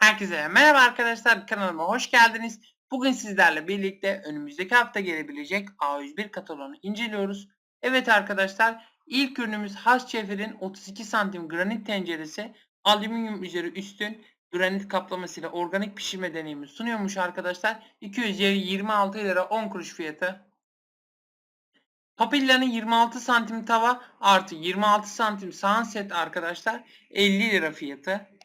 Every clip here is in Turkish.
Herkese merhaba arkadaşlar kanalıma hoş geldiniz. Bugün sizlerle birlikte önümüzdeki hafta gelebilecek A101 kataloğunu inceliyoruz. Evet arkadaşlar ilk ürünümüz Hasçefer'in 32 santim granit tenceresi alüminyum üzeri üstün granit kaplamasıyla organik pişirme deneyimi sunuyormuş arkadaşlar. 226 lira 10 kuruş fiyatı. Papilla'nın 26 santim tava artı 26 santim sahan set arkadaşlar 50 lira fiyatı.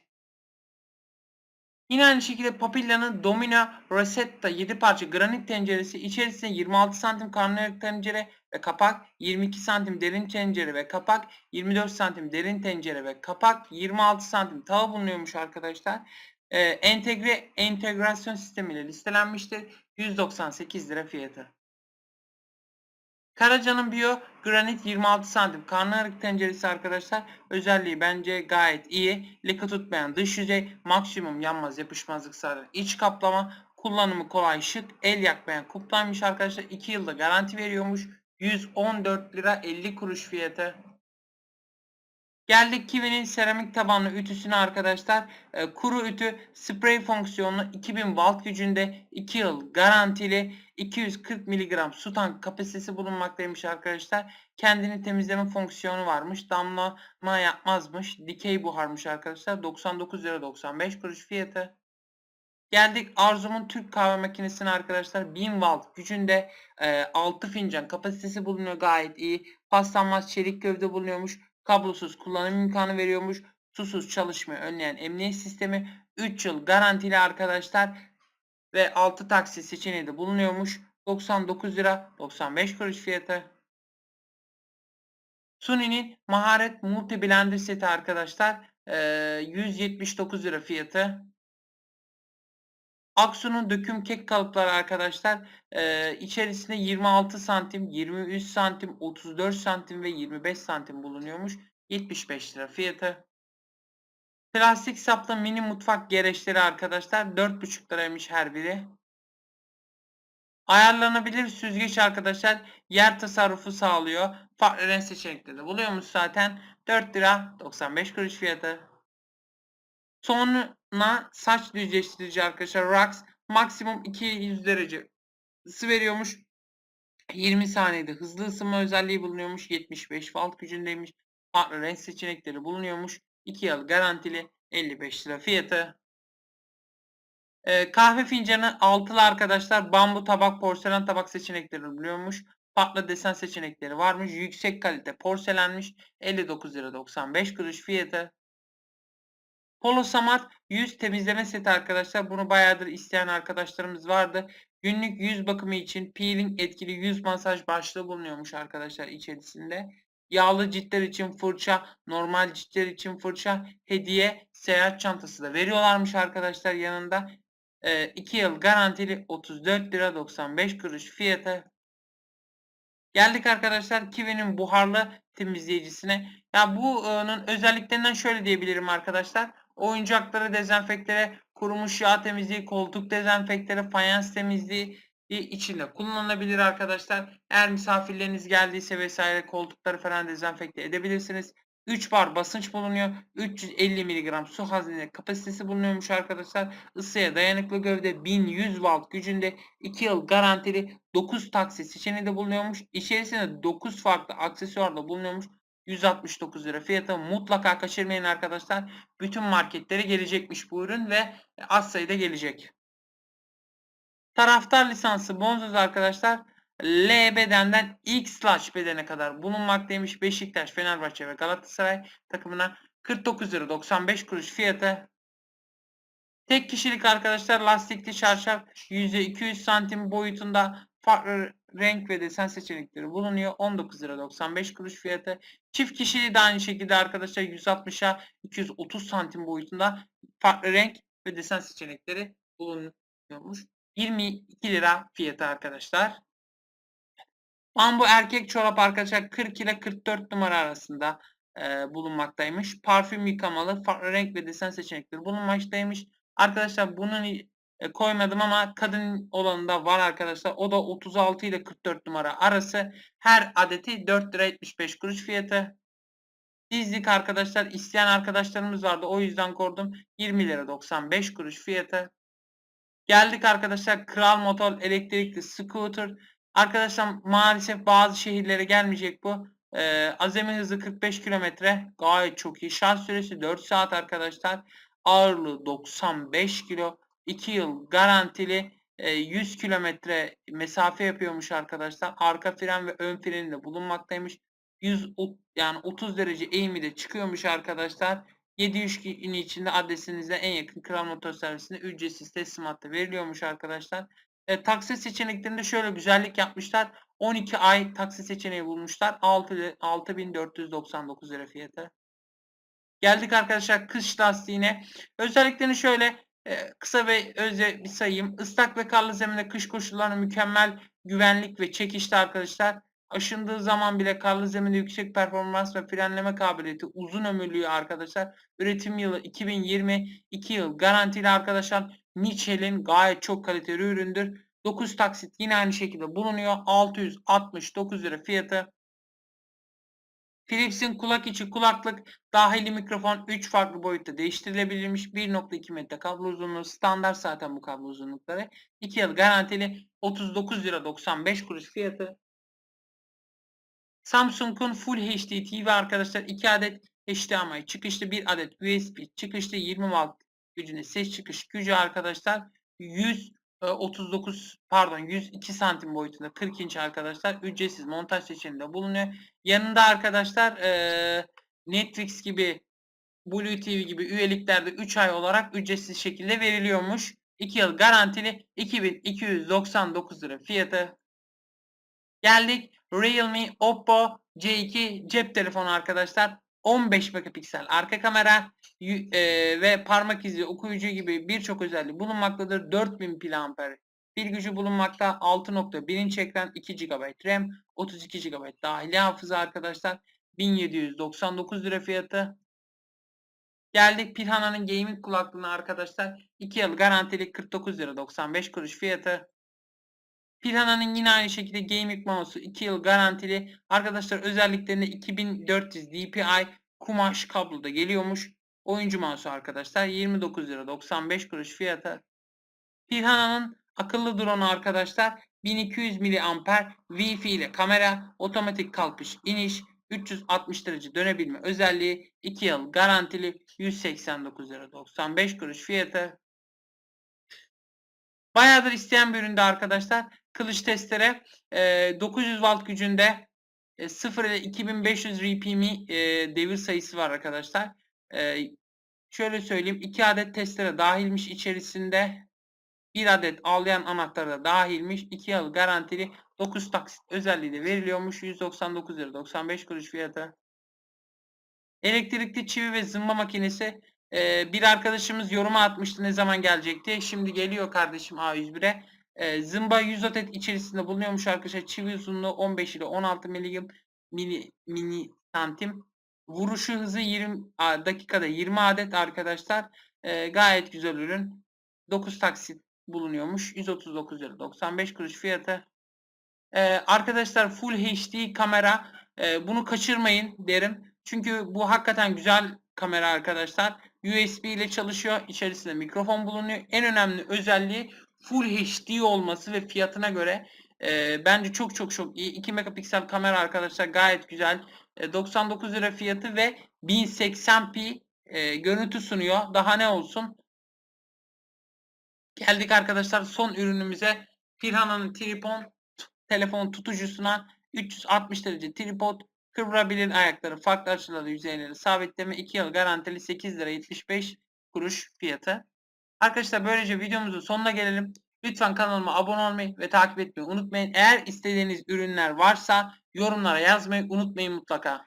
Yine aynı şekilde Papilla'nın Domina Rosetta 7 parça granit tenceresi içerisinde 26 santim karnıyarık tencere ve kapak, 22 santim derin tencere ve kapak, 24 santim derin tencere ve kapak, 26 santim tava bulunuyormuş arkadaşlar. Ee, entegre entegrasyon sistemiyle listelenmiştir. 198 lira fiyatı. Karaca'nın Bio Granit 26 santim karnıyarık tenceresi arkadaşlar. Özelliği bence gayet iyi. Leke tutmayan dış yüzey, maksimum yanmaz yapışmazlık sağlayan iç kaplama, kullanımı kolay şık, el yakmayan kuplaymış arkadaşlar. 2 yılda garanti veriyormuş. 114 lira 50 kuruş fiyatı. Geldik Kiwi'nin seramik tabanlı ütüsüne arkadaşlar. E, kuru ütü sprey fonksiyonlu 2000 watt gücünde 2 yıl garantili 240 mg su tank kapasitesi bulunmaktaymış arkadaşlar. Kendini temizleme fonksiyonu varmış. Damlama yapmazmış. Dikey buharmış arkadaşlar. 99 lira 95 kuruş fiyatı. Geldik Arzum'un Türk kahve makinesine arkadaşlar. 1000 watt gücünde e, 6 fincan kapasitesi bulunuyor gayet iyi. Paslanmaz çelik gövde bulunuyormuş kablosuz kullanım imkanı veriyormuş. Susuz çalışmayı önleyen emniyet sistemi 3 yıl garantili arkadaşlar ve 6 taksi seçeneği de bulunuyormuş. 99 lira 95 kuruş fiyatı. Suni'nin Maharet Multi Blender seti arkadaşlar. Ee, 179 lira fiyatı. Aksu'nun döküm kek kalıpları arkadaşlar e, içerisinde 26 santim, 23 santim, 34 santim ve 25 santim bulunuyormuş. 75 lira fiyatı. Plastik saplı mini mutfak gereçleri arkadaşlar 4,5 liraymış her biri. Ayarlanabilir süzgeç arkadaşlar yer tasarrufu sağlıyor. Farklı renk seçenekleri de buluyormuş zaten. 4 lira 95 kuruş fiyatı. Sonra saç düzleştirici arkadaşlar Rux maksimum 200 derece ısı veriyormuş. 20 saniyede hızlı ısınma özelliği bulunuyormuş. 75 volt gücündeymiş. Farklı renk seçenekleri bulunuyormuş. 2 yıl garantili 55 lira fiyatı. Ee, kahve fincanı altılı arkadaşlar bambu tabak porselen tabak seçenekleri buluyormuş. Farklı desen seçenekleri varmış. Yüksek kalite porselenmiş. 59 lira 95 kuruş fiyatı. Polo Samart yüz temizleme seti arkadaşlar. Bunu bayağıdır isteyen arkadaşlarımız vardı. Günlük yüz bakımı için peeling etkili yüz masaj başlığı bulunuyormuş arkadaşlar içerisinde. Yağlı ciltler için fırça, normal ciltler için fırça, hediye, seyahat çantası da veriyorlarmış arkadaşlar yanında. 2 ee, yıl garantili 34 lira 95 kuruş fiyatı. Geldik arkadaşlar Kiwi'nin buharlı temizleyicisine. Ya bunun özelliklerinden şöyle diyebilirim arkadaşlar oyuncakları dezenfektere, kurumuş yağ temizliği, koltuk dezenfektere, fayans temizliği içinde kullanılabilir arkadaşlar. Eğer misafirleriniz geldiyse vesaire koltukları falan dezenfekte edebilirsiniz. 3 bar basınç bulunuyor. 350 mg su haznesi kapasitesi bulunuyormuş arkadaşlar. Isıya dayanıklı gövde 1100 watt gücünde 2 yıl garantili 9 taksi seçeneği de bulunuyormuş. İçerisinde 9 farklı aksesuar da bulunuyormuş. 169 lira fiyatı mutlaka kaçırmayın arkadaşlar. Bütün marketlere gelecekmiş bu ürün ve az sayıda gelecek. Taraftar lisansı bonzoz arkadaşlar L bedenden X slash bedene kadar bulunmaktaymış. Beşiktaş, Fenerbahçe ve Galatasaray takımına 49 lira 95 kuruş fiyatı. Tek kişilik arkadaşlar lastikli çarşaf %200 santim boyutunda farklı renk ve desen seçenekleri bulunuyor. 19 lira 95 kuruş fiyatı. Çift kişili de aynı şekilde arkadaşlar 160'a 230 santim boyutunda farklı renk ve desen seçenekleri bulunuyormuş. 22 lira fiyatı arkadaşlar. Bambu erkek çorap arkadaşlar 40 ile 44 numara arasında e, bulunmaktaymış. Parfüm yıkamalı farklı renk ve desen seçenekleri bulunmaktaymış. Arkadaşlar bunun e, koymadım ama kadın olanında var arkadaşlar. O da 36 ile 44 numara arası. Her adeti 4 lira 75 kuruş fiyatı. Dizlik arkadaşlar isteyen arkadaşlarımız vardı. O yüzden kordum. 20 lira 95 kuruş fiyatı. Geldik arkadaşlar Kral Motor elektrikli scooter. Arkadaşlar maalesef bazı şehirlere gelmeyecek bu. Ee, azami hızı 45 kilometre. Gayet çok iyi. Şarj süresi 4 saat arkadaşlar. Ağırlığı 95 kilo. 2 yıl garantili. e, 100 kilometre mesafe yapıyormuş arkadaşlar. Arka fren ve ön freni de bulunmaktaymış. 100 ot- yani 30 derece eğimi de çıkıyormuş arkadaşlar. 700 gün içinde adresinizde en yakın Kral Motor Servisinde ücretsiz teslimatta veriliyormuş arkadaşlar. E, taksi seçeneklerinde şöyle güzellik yapmışlar. 12 ay taksi seçeneği bulmuşlar. 6 li- 6499 lira fiyatı. Geldik arkadaşlar kış lastiğine. Özelliklerini şöyle e, kısa ve özle bir sayayım. Islak ve karlı zeminde kış koşullarına mükemmel güvenlik ve çekişli arkadaşlar. Aşındığı zaman bile karlı zeminde yüksek performans ve frenleme kabiliyeti, uzun ömürlüğü arkadaşlar. Üretim yılı 2020, 2 yıl garantili arkadaşlar. Michelin gayet çok kaliteli üründür. 9 taksit yine aynı şekilde bulunuyor. 669 lira fiyatı. Philips'in kulak içi kulaklık dahili mikrofon 3 farklı boyutta değiştirilebilirmiş. 1.2 metre kablo uzunluğu standart zaten bu kablo uzunlukları. 2 yıl garantili 39 lira 95 kuruş fiyatı. Samsung'un Full HD TV arkadaşlar 2 adet HDMI çıkışlı 1 adet USB çıkışlı 20 watt gücüne ses çıkış gücü arkadaşlar 139 pardon 102 santim boyutunda 40 inç arkadaşlar ücretsiz montaj seçeneğinde bulunuyor. Yanında arkadaşlar eee, Netflix gibi Blue TV gibi üyeliklerde 3 ay olarak ücretsiz şekilde veriliyormuş. 2 yıl garantili 2299 lira fiyatı. Geldik Realme Oppo C2 cep telefonu arkadaşlar. 15 megapiksel arka kamera eee, ve parmak izi okuyucu gibi birçok özelliği bulunmaktadır. 4000 mAh pil gücü bulunmakta. 6.1 inç ekran 2 GB RAM 32 GB dahili hafıza arkadaşlar. 1799 lira fiyatı. Geldik Pirhana'nın gaming kulaklığına arkadaşlar. 2 yıl garantili 49 lira 95 kuruş fiyatı. Pirhana'nın yine aynı şekilde gaming mouse'u 2 yıl garantili. Arkadaşlar özelliklerinde 2400 dpi kumaş kabloda geliyormuş. Oyuncu mouse'u arkadaşlar 29 lira 95 kuruş fiyatı. Pirhana'nın akıllı drone arkadaşlar 1200 mAh Wi-Fi ile kamera, otomatik kalkış iniş, 360 derece dönebilme özelliği, 2 yıl garantili 189 lira 95 kuruş fiyatı. Bayağıdır isteyen bir üründe arkadaşlar. Kılıç testere e, 900 watt gücünde e, 0 ile 2500 RPM devir sayısı var arkadaşlar. Şöyle söyleyeyim 2 adet testere dahilmiş içerisinde. 1 adet ağlayan anahtarı da dahilmiş. 2 yıl garantili 9 taksit özelliği de veriliyormuş. 199 lira 95 kuruş fiyatı. Elektrikli çivi ve zımba makinesi e, bir arkadaşımız yoruma atmıştı ne zaman gelecekti. Şimdi geliyor kardeşim A101'e. E, zımba 100 adet içerisinde bulunuyormuş arkadaşlar. Çivi uzunluğu 15 ile 16 milim mini, mini santim. Vuruşu hızı 20 a, dakikada 20 adet arkadaşlar. E, gayet güzel ürün. 9 taksit bulunuyormuş. 139 lira 95 kuruş fiyatı. Ee, arkadaşlar Full HD kamera e, bunu kaçırmayın derim. Çünkü bu hakikaten güzel kamera arkadaşlar. USB ile çalışıyor. İçerisinde mikrofon bulunuyor. En önemli özelliği Full HD olması ve fiyatına göre e, bence çok çok çok iyi. 2 megapiksel kamera arkadaşlar gayet güzel. E, 99 lira fiyatı ve 1080p e, görüntü sunuyor. Daha ne olsun? Geldik arkadaşlar son ürünümüze. Pirhana'nın tripod telefon tutucusuna 360 derece tripod kıvrılabilir ayakları farklı açılarda yüzeyleri sabitleme 2 yıl garantili 8 lira 75 kuruş fiyatı. Arkadaşlar böylece videomuzun sonuna gelelim. Lütfen kanalıma abone olmayı ve takip etmeyi unutmayın. Eğer istediğiniz ürünler varsa yorumlara yazmayı unutmayın mutlaka.